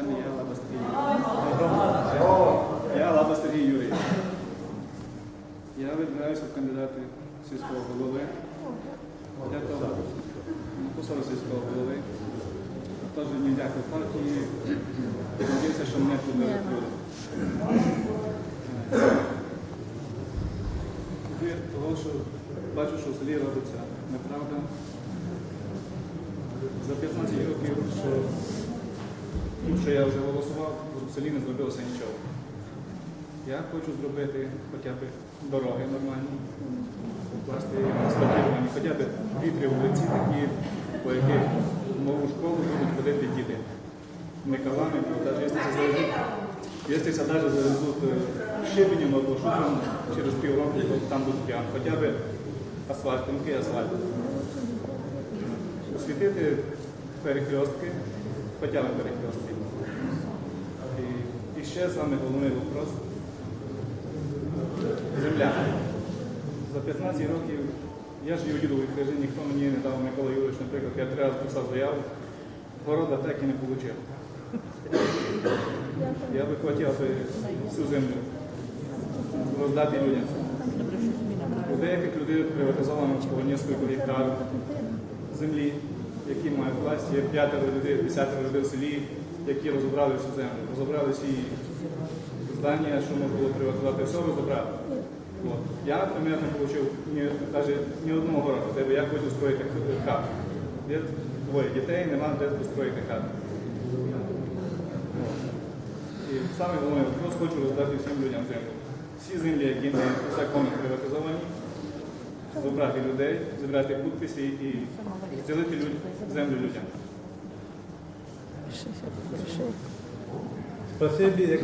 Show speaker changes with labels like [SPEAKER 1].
[SPEAKER 1] Наречений я Лаба Сергій. Я Лаба Сергій Юрій. Я вибираюся в кандидати сільського голови. Я посаду сільського голови. Теж не дякую партії. Надіюся, що мене тут не виклюють. Того, що бачу, що в селі робиться неправда. За 15 років, що, ну, що я вже голосував, в селі не зробилося нічого. Я хочу зробити хоча б дороги нормальні, покласти асфальтовані, хоча б дві-три вулиці такі, по яких в нову школу будуть ходити діти. Не калами, бо навіть якщо це завезуть, якщо навіть завезуть е, щебенем або шутром, через півроку, там будуть прямо. Хоча б асфальт, тонкий асфальт освітити перехрестки, хоча б перехрестки. І, і ще саме головний вопрос земля. За 15 років я ж в дідовій хижі, ніхто мені не дав Микола Юрійович, наприклад, я три рази писав заяву, города так і не отримав. Я би хотів всю землю роздати людям. У деяких людей приватизовано по кілька гектарів землі, які мають власть. Є п'ятеро людей, десятеро людей в селі, які розібрали всю землю. Розібрали всі здання, що можна було приватизувати, все розібрали. От. Я, наприклад, не отримав ні, навіть ні одного городу, тебе я хочу строїти хату. Є двоє дітей, нема де построїти хату. І саме головне, вопрос хочу роздати всім людям землю. Всі землі, які не законно приватизовані, зібрати людей, зібрати підписи і зцілити люд... землю людям.
[SPEAKER 2] Спасибі.